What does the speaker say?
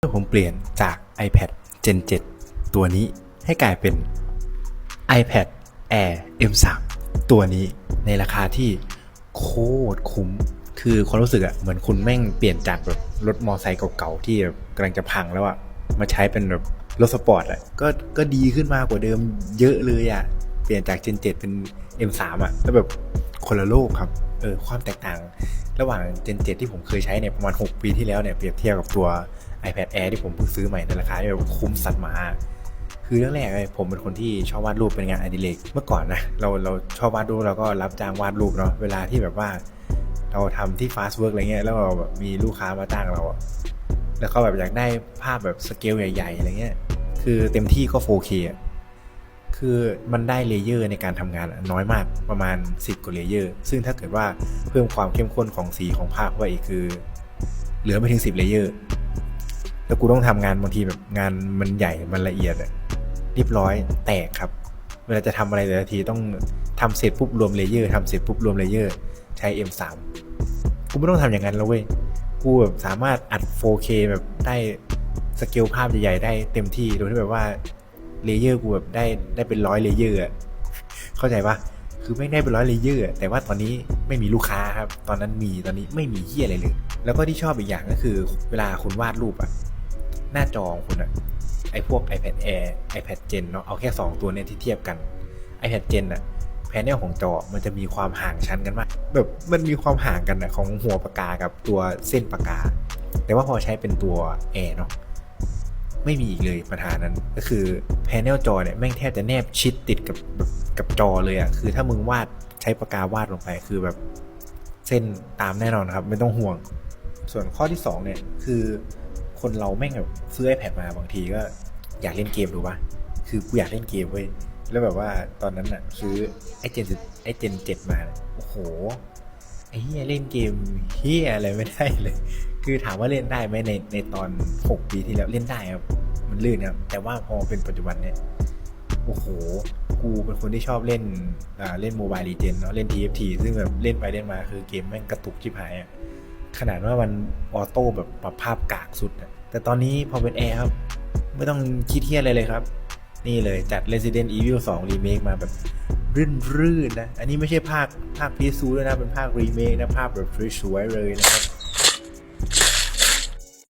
เมื่อผมเปลี่ยนจาก iPad Gen 7 ตัวนี้ให้กลายเป็น iPad Air M3 ตัวนี้ในราคาที่โคตรคุ้ม คือความรู้สึกอะเหมือนคุณแม่งเปลี่ยนจากแบบรถมอไซค์เก่าๆ ที่กำลังจะพังแล้วอะมาใช้เป็นแบบรถสปอร์ตอะก็ก็ดีขึ้นมากกว่าเดิมเยอะเลยอะเปลี่ยนจาก Gen 7 เป็น M3 อะแล้วแบบ คนละโลกครับเออความแตกต่าง ระหว่าง Gen 7 ที่ผมเคยใช้เนี่ยประมาณ 6 ปีที่แล้วเนี่ยเปรียบเทียบกับตัว iPad Air ที่ผมเพิ่งซื้อใหม่ในราคาที่แบบคุ้มสัตว์หมา คือเรื่องแรกเลยผมเป็นคนที่ชอบวาดรูปเป็นงานอดิเรกเมื่อก่อนนะเราเราชอบวาดรูปเราก็รับจ้างวาดรูปเนาะเวลาที่แบบว่า เราทำที่ฟาสต์เวิร์กอะไรเงี้ยแล้วเราแบบมีลูกค้ามาจ้างเราอะแล้วก็แบบอยากได้ภาพแบบสเกลใหญ่ๆอะไรเงี้ยคือเต็มที่ก็ 4K อะ คือมันได้เลเยอร์ในการทำงานน้อยมากประมาณ 10กว่าเลเยอร์ซึ่งถ้าเกิดว่าเพิ่มความเข้มข้นของสีของภาพเข้าไปอีกคือ เหลือไม่ถึง 10เลเยอร์แล้วกูต้องทำงานบางทีแบบงานมันใหญ่มันละเอียดเรียบร้อยแตกครับ เวลาจะทำอะไรแต่ละทีต้องทำเสร็จปุ๊บรวมเลเยอร์ทำเสร็จปุ๊บรวมเลเยอร์ใช้ M3 กูไม่ต้องทำอย่างนั้นแล้วเว้ยกูแบบสามารถอัด 4K แบบได้สเกลภาพใหญ่ๆได้เต็มที่โดยที่แบบว่า เลเยอร์กูแบบได้ได้เป็นร้อยเลเยอร์เข้าใจปะคือไม่ได้เป็นร้อยเลเยอร์แต่ว่าตอนนี้ไม่มีลูกค้าครับ ตอนนั้นมีตอนนี้ไม่มีเฮียอะไรเลย แล้วก็ที่ชอบอีกอย่างก็คือ เวลาคุณวาดรูปอะหน้าจอของคุณอะไอพวก iPad Air iPad Gen เนาะเอาแค่ 2 ตัวเนี่ยที่เทียบกัน iPad Gen อะแผนของจอมันจะมีความห่างชั้นกันมาก แบบมันมีความห่างกันอะของหัวปากกากับตัวเส้นปากกา แต่ว่าพอใช้เป็นตัว Air เนาะ ไม่มีอีกเลยปัญหานั้นก็คือแผนลจอเนี่ยแม่งแทบจะแนบชิดติดกับกับจอเลยอะคือถ้ามึงวาดใช้ปากกาวาดลงไปคือแบบเส้นตามแน่นอนครับ ไม่ต้องห่วง ส่วนข้อที่2เนี่ยคือคนเราแม่งแบบซื้อ iPad มาบางทีก็อยากเล่นเกมดูปะคือกูอยากเล่นเกมเว้ยแล้วแบบว่าตอนนั้นอะซื้อไอเจนไอเจนเจ็ดมาโอ้โหไอ้เฮียเล่นเกมเฮียอะไรไม่ได้เลย คือถามว่าเล่นได้ไหมในในตอน 6 ปีที่แล้วเล่นได้ครับ มันลื่นครับ แต่ว่าพอเป็นปัจจุบันเนี่ย โอ้โห กูเป็นคนที่ชอบเล่นอ่าเล่นโมบายลีเจนเนาะเล่น TFT ซึ่งแบบเล่นไปเล่นมาคือเกมแม่งกระตุกชิบหายอะขนาดว่ามันออโต้แบบปรับภาพกากสุดอะแต่ตอนนี้พอเป็นแอร์ครับ ไม่ต้องคิดเทียอะไรเลยครับ นี่เลยจัด Resident Evil 2 Remake มาแบบรื่นๆนะ อันนี้ไม่ใช่ภาคภาคพีซูด้วยนะ เป็นภาครีเมคนะ ภาพแบบสวยๆเลยนะครับ